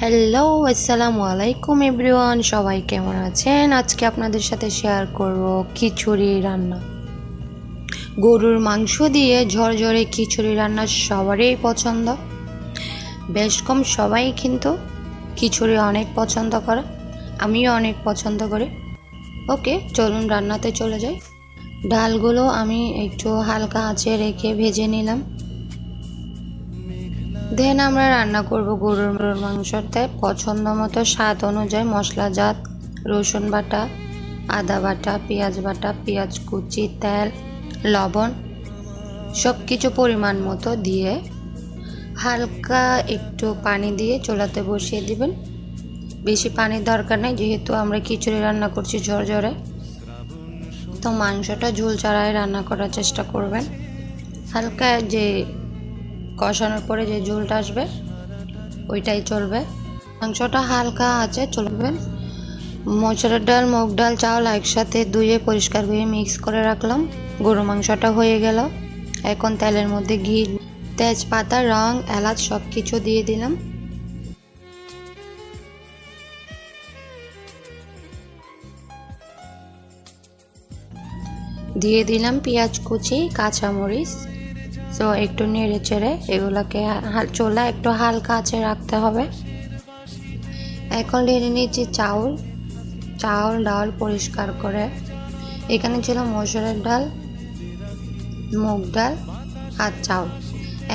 Hello আসসালামু আলাইকুম everyone সবাই কেমন আছেন? আজকে আপনাদের সাথে শেয়ার করব খিচুড়ি রান্না। গরুর মাংস দিয়ে ঝরঝরে খিচুড়ি রান্না সবারই পছন্দ। বেশ কম সবাই কিন্তু খিচুড়ি অনেক পছন্দ করে। আমিও অনেক পছন্দ করি। ওকে, চলুন রান্নাতে চলে যাই। ডালগুলো আমি একটু হালকা আঁচে রেখে ভেজে নিলাম। দেন আমরা রান্না করব গরুর গরুর মাংসতে পছন্দ মতো স্বাদ অনুযায়ী মশলাজাত রসুন বাটা, আদা বাটা, পেঁয়াজ বাটা, পেঁয়াজ কুচি, তেল, লবণ সব কিছু পরিমাণ মতো দিয়ে হালকা একটু পানি দিয়ে চোলাতে বসিয়ে দিবেন। বেশি পানির দরকার নেই, যেহেতু আমরা খিচুড়ি রান্না করছি ঝরঝরে। তো মাংসটা ঝোল ছাড়াই রান্না করার চেষ্টা করবেন। হালকা যে কষানোর পরে যে ঝোলটা আসবে, ওইটাই চলবে। মাংসটা হালকা আছে চলবেন মসুরের ডাল, মুগ ডাল, চাউল একসাথে ধুয়ে পরিষ্কার করে মিক্স করে রাখলাম। গরু মাংসটা হয়ে গেল। এখন তেলের মধ্যে ঘি, তেজপাতা, রং, এলাচ সব কিছু দিয়ে দিলাম। দিয়ে দিলাম পেঁয়াজ কুচি, কাঁচামরিচ। তো একটু নেড়ে চেড়ে এগুলোকে চোলা একটু হালকা আছে রাখতে হবে। এখন নেড়ে নিচ্ছি চাউল। চাউল ডাল পরিষ্কার করে। এখানে ছিল মসুরের ডাল মুগ ডাল আর চাউল।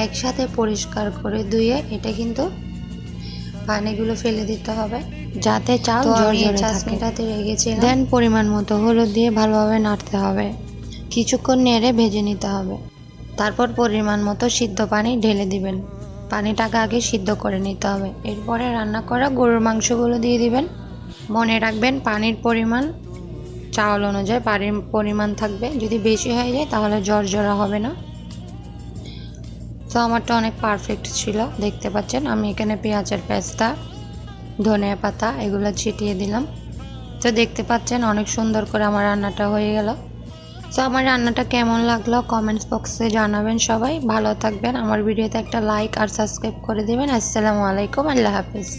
একসাথে পরিষ্কার করে ধুয়ে এটা কিন্তু পানিগুলো ফেলে দিতে হবে। যাতে চাল চাশনিটাতে রেখেছিলাম। দেন পরিমাণ মতো হলুদ দিয়ে ভালোভাবে নাড়তে হবে। কিছুক্ষণ নেড়ে ভেজে নিতে হবে। তারপর পরিমাণ মতো সিদ্ধ পানি ঢেলে দিবেন। পানিটাকে আগে সিদ্ধ করে নিতে হবে। এরপরে রান্না করা গরুর মাংসগুলো দিয়ে দিবেন। মনে রাখবেন পানির পরিমাণ চাউল অনুযায়ী পানির পরিমাণ থাকবে। যদি বেশি হয়ে যায় তাহলে জর্জরা হবে না। তো আমারটা অনেক পারফেক্ট ছিল, দেখতে পাচ্ছেন। আমি এখানে পেঁয়াজের পেস্তা, ধনিয়া পাতা এগুলো ছিটিয়ে দিলাম। তো দেখতে পাচ্ছেন অনেক সুন্দর করে আমার রান্নাটা হয়ে গেল। তো আমার রান্নাটা কেমন লাগল কমেন্টস বক্সে জানাবেন সবাই। ভালো থাকবেন। আমার ভিডিওতে একটা লাইক আর সাবস্ক্রাইব করে দেবেন। আসসালামু আলাইকুম। আল্লাহ হাফিজ।